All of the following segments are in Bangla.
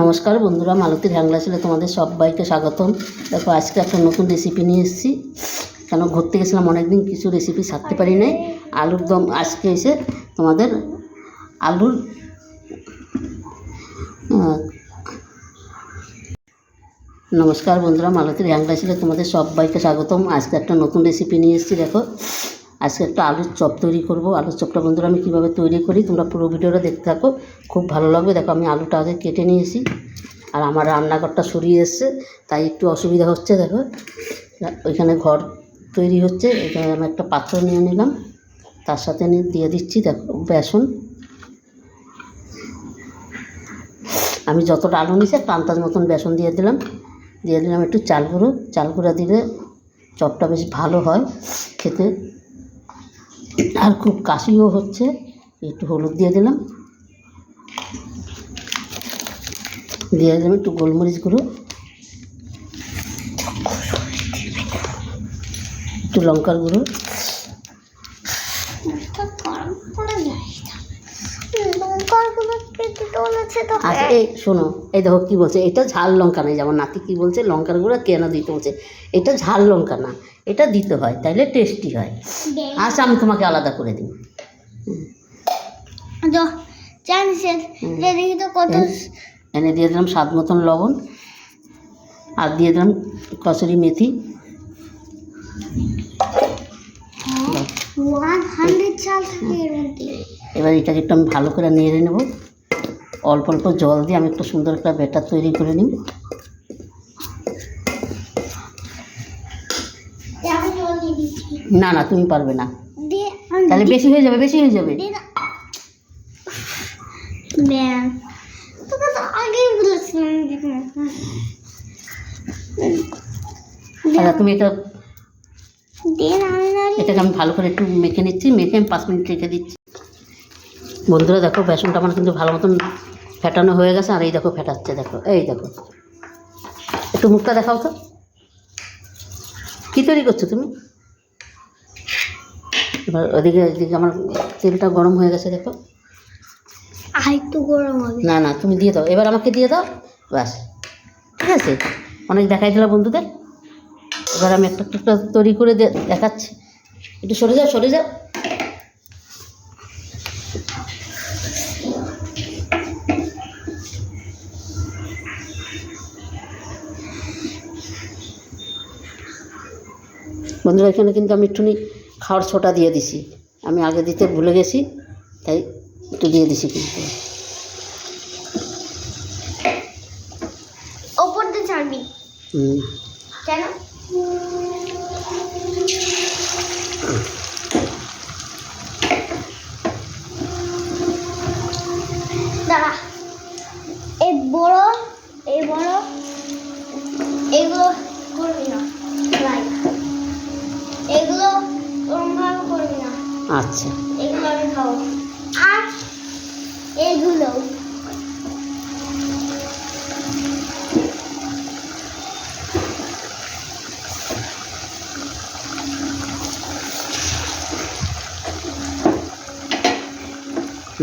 নমস্কার বন্ধুরা মালতীর হ্যাংলা ছিল তোমাদের সবাইকে স্বাগতম। দেখো, আজকে একটা নতুন রেসিপি নিয়ে এসেছি। কেন, ঘুরতে গেছিলাম অনেকদিন, কিছু রেসিপি ছাড়তে পারি নাই। আলুর দম আজকে এসে তোমাদের আলুর নমস্কার বন্ধুরা মালতীর হ্যাংলা ছিল তোমাদের সবাইকে স্বাগতম। আজকে একটা নতুন রেসিপি নিয়ে এসেছি, দেখো। আজকে একটা আলুর চপ তৈরি করব। আলুর চপটা বন্ধুরা আমি কীভাবে তৈরি করি, তোমরা পুরো ভিডিওটা দেখতে থাকো। খুব ভালো লাগবে। দেখো, আমি আলুটা আগে কেটে নিয়েছি আর আমার রান্নাঘরটা সরিয়ে এসছে, তাই একটু অসুবিধা হচ্ছে, দেখো। ওইখানে ঘর তৈরি হচ্ছে, এখানে আমি একটা পাত্র নিয়ে নিলাম। তার সাথে নিয়ে দিয়ে দিচ্ছি, দেখো, বেসন। আমি যতটা আলু নিয়েছি, একটা আন্দাজ মতন বেসন দিয়ে দিলাম। দিয়ে দিলাম একটু চাল গুঁড়ো। চাল গুঁড়া দিলে চপটা বেশ ভালো হয় খেতে। আর খুব কাশিও হচ্ছে, একটু হলুদ দিয়ে দিলাম। দিয়ে দিলাম একটু গোলমরিচ গুঁড়ো। একটু লঙ্কার গুঁড়ো। আচ্ছা এই শোনো এই দেখো কী বলছে এটা ঝাল লঙ্কা নেই যেমন নাতি কী বলছে লঙ্কার গুঁড়ো কেন দিতে বলছে এটা ঝাল লঙ্কা না এটা দিতে হয় তাইলে টেস্টি হয়। আচ্ছা আমি তোমাকে আলাদা করে দিই। এনে দিয়ে দিলাম স্বাদ মতন লবণ আর দিয়ে দিলাম কচুরি মেথি। ওয়ান হান্ড্রেড চাল থাকে এবার এটাকে একটু আমি ভালো করে নেড়ে নেব। অল্প অল্প জল দিয়ে আমি একটু সুন্দর একটা ব্যাটার তৈরি করে দিচ্ছি না না, তুমি পারবে না। তাহলে বেশি হয়ে যাবে, বেশি হয়ে যাবে। আচ্ছা তুমি এটা এটাকে আমি ভালো করে একটু মেখে নিচ্ছি, মেখে আমি পাঁচ মিনিট রেখে দিচ্ছি। বন্ধুরা দেখো বেসনটা আমার কিন্তু ভালো মতন ফেটানো হয়ে গেছে আর এই দেখো ফেটাচ্ছে দেখো এই দেখো। একটু মুখটা দেখাও তো। কী তৈরি করছ তুমি? এবার ওদিকে ওদিকে আমার তেলটা গরম হয়ে গেছে দেখো। একটু গরম হবে। না না তুমি দিয়ে দাও। এবার আমাকে দিয়ে দাও ব্যাস। ঠিক আছে? অনেক দেখাই দিলাম বন্ধুদের। এবার আমি একটা একটা তৈরি করে দে- দেখাচ্ছি। একটু সরে যাও সরে যাও। বন্ধুরা এখানে কিন্তু আমি একটুনি খাওয়ার ছোটা দিয়ে দিছি। আমি আগে দিতে ভুলে গেছি তাই একটু দিয়ে দিছি কিন্তু। ওপর দিয়ে ছাড়বি। হুম। কেন দাঁড়া এই বড় এই বড় এগুলো করবি না লাইক এগুলো ওরমভাবে করবি না আচ্ছা। এগুলো আমি খাব। আর এগুলো।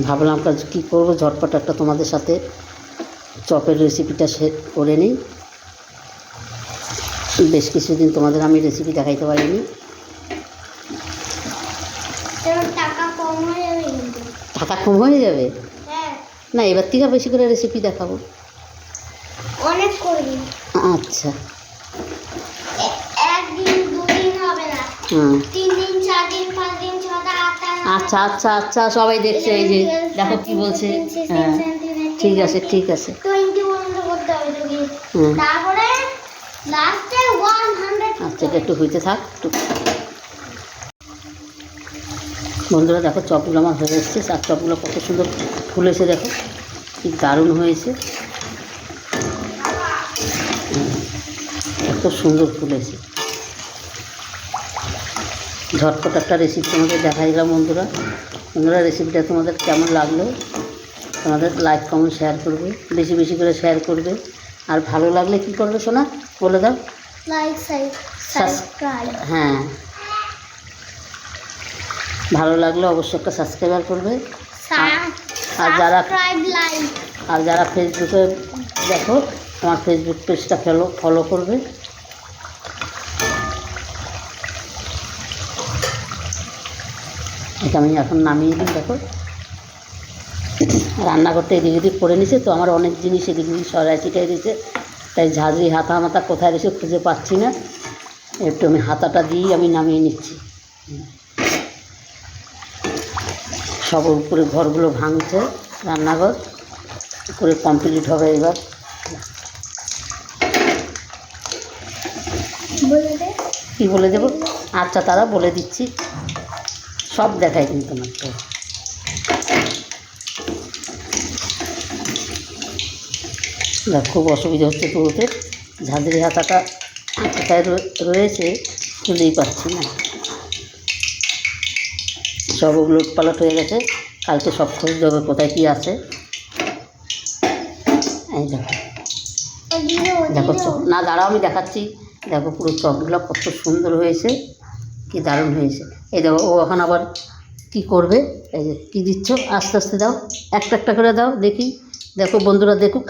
ভাবলাম কাজ কী করব ঝটপট একটা তোমাদের সাথে চপের রেসিপিটা সে করে নিই। বেশ কিছুদিন তোমাদের আমি রেসিপি দেখাইতে পারিনি যেন টাকা কম হয়ে যাবে কিন্তু কম হয়ে যাবে? হ্যাঁ। না এবার থেকে বেশি করে রেসিপি দেখাবো। অনেক করবি আচ্ছা। আচ্ছা আচ্ছা আচ্ছা সবাই দেখছে এই যে দেখো কি বলছে। হ্যাঁ। ঠিক আছে ঠিক আছে। আচ্ছা এটা একটু হইতে থাক একটু। বন্ধুরা দেখো চপগুলো আমার হয়ে এসছে আর চপগুলো কত সুন্দর ফুলেছে দেখো কি দারুণ হয়েছে। এত সুন্দর ফুলেছে ঝটপট একটা রেসিপি তোমাদের দেখাই দিলাম বন্ধুরা। বন্ধুরা রেসিপিটা তোমাদের কেমন লাগল? তোমাদের লাইক কমেন্ট শেয়ার করবে বেশি বেশি করে শেয়ার করবে। আর ভালো লাগলে কি করবে শোনা বলে দাও। লাইক সাবস্ক্রাইব হ্যাঁ। ভালো লাগলে অবশ্যই একটা সাবস্ক্রাইবার করবে। আর যারা- আর যারা ফেসবুকে দেখো আমার ফেসবুক পেজটা ফলো ফলো করবে। এটা আমি এখন নামিয়ে দিই দেখো। রান্না করতে এদিক এদিক করে নিছে তো আমার অনেক জিনিস এদিক এদিক সরাই ছিটাই দিয়েছে তাই ঝাঁঝরি হাতা মাথা কোথায় রয়েছে খুঁজে পাচ্ছি না। একটু আমি হাতাটা দিয়েই আমি নামিয়ে নিচ্ছি। সব উপরে ঘরগুলো ভাঙছে, রান্নাঘর উপরে কমপ্লিট হবে এবার। কী বলে দেবো? আচ্ছা তারা বলে দিচ্ছি। সব দেখায় কিন্তু মাত্র খুব অসুবিধা হচ্ছে তুলতে ঝাঁঝরি হাতাটা কোথায় রয়েছে খুলেই পাচ্ছি না। সব ওগুলো পালট হয়ে গেছে। কালকে সব খুঁজতে দেবে কোথায় কী আছে। এই দেখো। দেখো, না, দাঁড়াও, আমি দেখাচ্ছি। দেখো, পুরো চপগুলো কত সুন্দর হয়েছে। কি দারুণ হয়েছে। এই দেখো, ও এখন আবার কি করবে? এই যে, কী দিচ্ছ? আস্তে আস্তে দাও। একটা একটা করে দাও, দেখি। দেখো, বন্ধুরা, দেখুক।